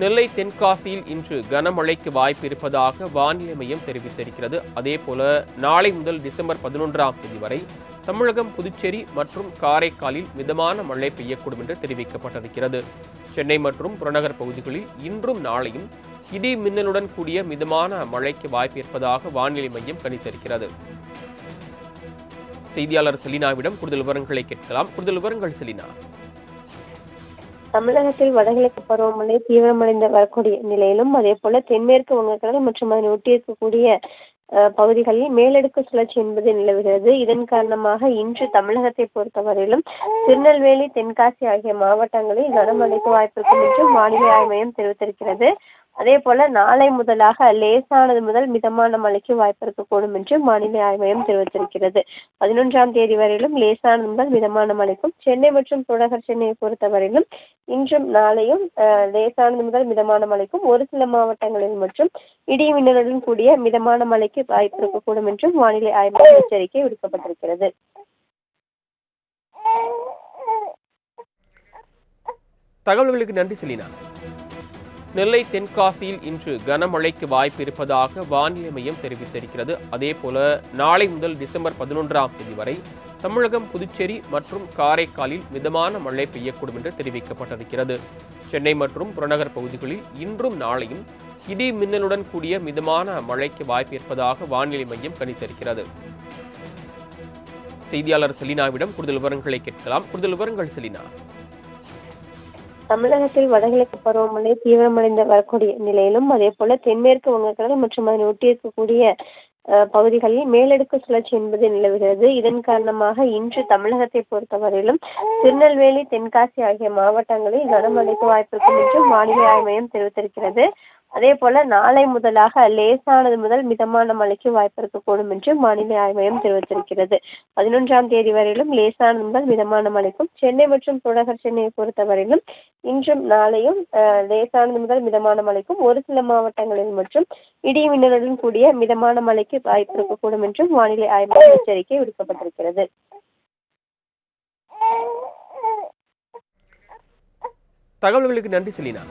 நெல்லை தென்காசியில் இன்று கனமழைக்கு வாய்ப்பு இருப்பதாக வானிலை மையம் தெரிவித்திருக்கிறது. அதேபோல நாளை முதல் டிசம்பர் பதினொன்றாம் தேதி வரை தமிழகம் புதுச்சேரி மற்றும் காரைக்காலில் மிதமான மழை பெய்யக்கூடும் என்று தெரிவிக்கப்பட்டிருக்கிறது. சென்னை மற்றும் புறநகர் பகுதிகளில் இன்றும் நாளையும் இடி மின்னலுடன் கூடிய மிதமான மழைக்கு வாய்ப்பு இருப்பதாக வானிலை மையம் கணித்திருக்கிறது. செய்தியாளர் செலினாவிடம் கூடுதல் விவரங்களை கேட்கலாம். கூடுதல் விவரங்கள் செலினா. தமிழகத்தில் வடகிழக்கு பருவமழை தீவிரமடைந்து வரக்கூடிய நிலையிலும் அதே போல தென்மேற்கு வங்கக்கடல் மற்றும் அதனை ஒட்டியிருக்கக்கூடிய அஹ், பகுதிகளில் மேலடுக்கு சுழற்சி என்பது நிலவுகிறது. இதன் காரணமாக இன்று தமிழகத்தை பொறுத்தவரையிலும் திருநெல்வேலி தென்காசி ஆகிய மாவட்டங்களில் கனமழைக்கு வாய்ப்பிருக்கும் என்று வானிலை ஆய்வு மையம் தெரிவித்திருக்கிறது. அதே போல நாளை முதலாக லேசானது முதல் மிதமான மழைக்கு வாய்ப்பு இருக்கக்கூடும் என்று வானிலை ஆய்வு மையம் தெரிவித்திருக்கிறது. பதினொன்றாம் தேதி வரையிலும் லேசானது முதல் மிதமான மழைக்கும் சென்னை மற்றும் புறநகர் சென்னையை பொறுத்தவரையிலும் இன்றும் நாளையும் லேசானது முதல் மிதமான மழைக்கும் ஒரு சில மாவட்டங்களில் மற்றும் இடி மின்னலுடன் கூடிய மிதமான மழைக்கு வாய்ப்பு இருக்கக்கூடும் என்றும் வானிலை ஆய்வு மையம் எச்சரிக்கை விடுக்கப்பட்டிருக்கிறது. தகவல்களுக்கு நன்றி செலினா. நெல்லை தென்காசியில் இன்று கனமழைக்கு வாய்ப்பு இருப்பதாக வானிலை மையம் தெரிவித்திருக்கிறது. அதேபோல நாளை முதல் டிசம்பர் பதினொன்றாம் தேதி வரை தமிழகம் புதுச்சேரி மற்றும் காரைக்காலில் மிதமான மழை பெய்யக்கூடும் என்று தெரிவிக்கப்பட்டிருக்கிறது. சென்னை மற்றும் புறநகர் பகுதிகளில் இன்றும் நாளையும் இடி மின்னலுடன் கூடிய மிதமான மழைக்கு வாய்ப்பு இருப்பதாக வானிலை மையம் கணித்திருக்கிறது. செய்தியாளர் செலினாவிடம் கூடுதல் விவரங்களை கேட்கலாம். கூடுதல் விவரங்கள் செலினா. தமிழகத்தில் வடகிழக்கு பருவமழை தீவிரமடைந்து வரக்கூடிய நிலையிலும் அதே போல தென்மேற்கு வங்கக்கடல் மற்றும் அதனை ஒட்டியிருக்கக்கூடிய அஹ், பகுதிகளில் மேலடுக்கு சுழற்சி என்பது நிலவுகிறது. இதன் காரணமாக இன்று தமிழகத்தை பொறுத்தவரையிலும் திருநெல்வேலி தென்காசி ஆகிய மாவட்டங்களில் கனமழைக்கு வாய்ப்பிருக்கும் என்று வானிலை ஆய்வு மையம் தெரிவித்திருக்கிறது. அதே போல நாளை முதலாக லேசானது முதல் மிதமான மழைக்கு வாய்ப்பு இருக்கக்கூடும் என்று வானிலை ஆய்வு மையம் தெரிவித்திருக்கிறது. பதினொன்றாம் தேதி வரையிலும் லேசானது முதல் மிதமான மழைக்கும் சென்னை மற்றும் புறநகர் சென்னையை பொறுத்தவரையிலும் இன்றும் நாளையும் லேசானது முதல் மிதமான மழைக்கும் ஒரு சில மாவட்டங்களில் மற்றும் இடி மின்னலுடன் கூடிய மிதமான மழைக்கு வாய்ப்பு இருக்கக்கூடும் என்றும் வானிலை ஆய்வு மையம் எச்சரிக்கை விடுக்கப்பட்டிருக்கிறது. தகவல்களுக்கு நன்றி செலினா.